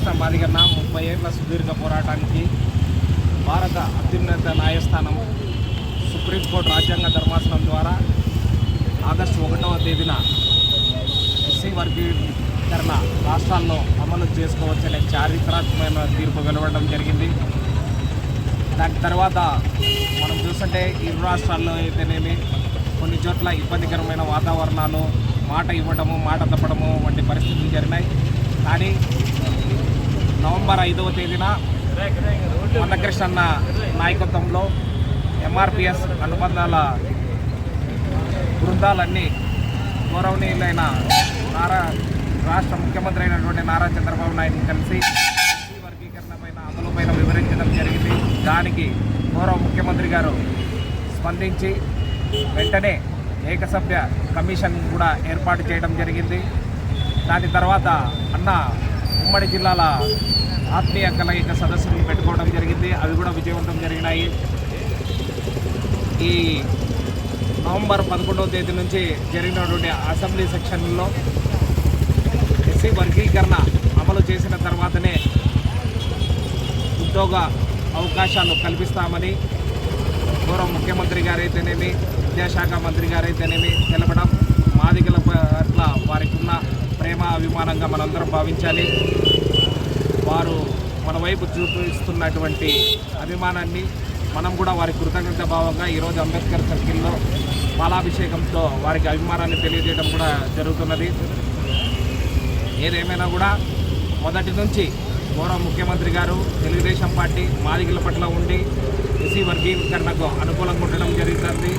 మందకృష్ణ మాదిగన్న ముప్పై ఏళ్ళ సుదీర్ఘ పోరాటానికి భారత అత్యున్నత న్యాయస్థానం సుప్రీంకోర్టు రాజ్యాంగ ధర్మాసనం ద్వారా ఆగస్టు ఒకటవ తేదీన ఎస్సీ వర్గీకరణ రాష్ట్రాల్లో అమలు చేసుకోవచ్చనే చారిత్రాత్మకమైన తీర్పు వెలువడడం జరిగింది. దాని తర్వాత మనం చూస్తుంటే ఇరు రాష్ట్రాల్లో అయితేనేమి కొన్ని చోట్ల ఇబ్బందికరమైన వాతావరణాలు మాట ఇవ్వడము మాట తప్పడము వంటి పరిస్థితులు జరిగినాయి. కానీ నవంబర్ ఐదవ తేదీన మందకృష్ణన్న నాయకత్వంలో ఎంఆర్పిఎస్ అనుబంధాల బృందాలన్నీ గౌరవనీయులైన నారా రాష్ట్ర ముఖ్యమంత్రి అయినటువంటి నారా చంద్రబాబు నాయుడుని కలిసి వర్గీకరణ పైన అమలు పైన వివరించడం జరిగింది. దానికి గౌరవ ముఖ్యమంత్రి గారు స్పందించి వెంటనే ఏకసభ్య కమిషన్ కూడా ఏర్పాటు చేయడం జరిగింది. దాని తర్వాత అన్న ఉమ్మడి జిల్లాల ఆత్మీయ కలయిక సదస్సులు పెట్టుకోవడం జరిగింది. అవి కూడా విజయవంతం జరిగినాయి. ఈ నవంబర్ పదకొండవ తేదీ నుంచి జరిగినటువంటి అసెంబ్లీ సెక్షన్లో ఎస్సీ వర్గీకరణ అమలు చేసిన తర్వాతనే ఉద్యోగ అవకాశాలు కల్పిస్తామని గౌరవ ముఖ్యమంత్రి గారైతేనేమి విద్యాశాఖ మంత్రి గారైతేనేమి తెలపడం మాదిగల పట్ల వారికి ఉన్న ప్రేమ అభిమానంగా మనందరం భావించాలి. వారు మన వైపు చూపిస్తున్నటువంటి అభిమానాన్ని మనం కూడా వారి కృతజ్ఞత భావంగా ఈరోజు అంబేద్కర్ సర్కిల్లో పాలాభిషేకంతో వారికి అభిమానాన్ని తెలియజేయడం కూడా జరుగుతున్నది. ఏదేమైనా కూడా మొదటి నుంచి గౌరవ ముఖ్యమంత్రి గారు తెలుగుదేశం పార్టీ మాదిగల పట్ల ఉండి ఎస్సీ వర్గీకరణకు అనుకూలంగా ఉండడం జరుగుతుంది.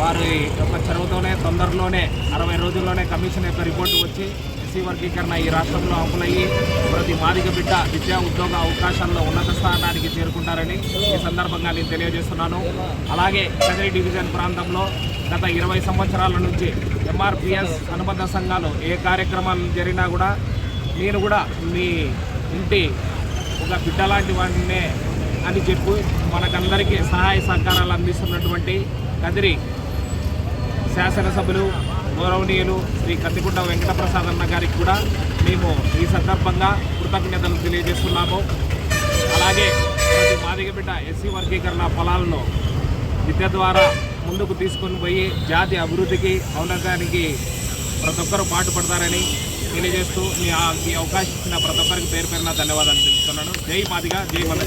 వారి యొక్క చొరవతోనే తొందరలోనే అరవై రోజుల్లోనే కమిషన్ యొక్క రిపోర్టు వచ్చి ఎస్సీ వర్గీకరణ ఈ రాష్ట్రంలో అమలయ్యి ప్రతి మాదిక బిడ్డ విద్యా ఉద్యోగ అవకాశాల్లో ఉన్నత స్థానానికి చేరుకుంటారని ఈ సందర్భంగా నేను తెలియజేస్తున్నాను. అలాగే కదిరి డివిజన్ ప్రాంతంలో గత ఇరవై సంవత్సరాల నుంచి ఎంఆర్పిఎస్ అనుబంధ సంఘాలు ఏ కార్యక్రమాలు జరిగినా కూడా నేను కూడా మీ ఇంటి ఒక బిడ్డ లాంటి వాడినే అని చెప్పి మనకందరికీ సహాయ సహకారాలు అందిస్తున్నటువంటి కదిరి శాసనసభ్యులు గౌరవనీయులు శ్రీ కత్తిగుంట వెంకటప్రసాద్ అన్న గారికి కూడా మేము ఈ సందర్భంగా కృతజ్ఞతలు తెలియజేస్తున్నాము. అలాగే ప్రతి మాదిగ బిడ్డ ఎస్సీ వర్గీకరణ ఫలాలను విద్య ద్వారా ముందుకు తీసుకొని పోయి జాతి అభివృద్ధికి ఔన్నతానికి ప్రతి ఒక్కరూ పాటుపడతారని తెలియజేస్తూ మీ ఈ అవకాశం ఇచ్చిన ప్రతి ఒక్కరికి పేరు పేరున ధన్యవాదాలు తెలుపుతున్నాను. జై మాదిగా జై మన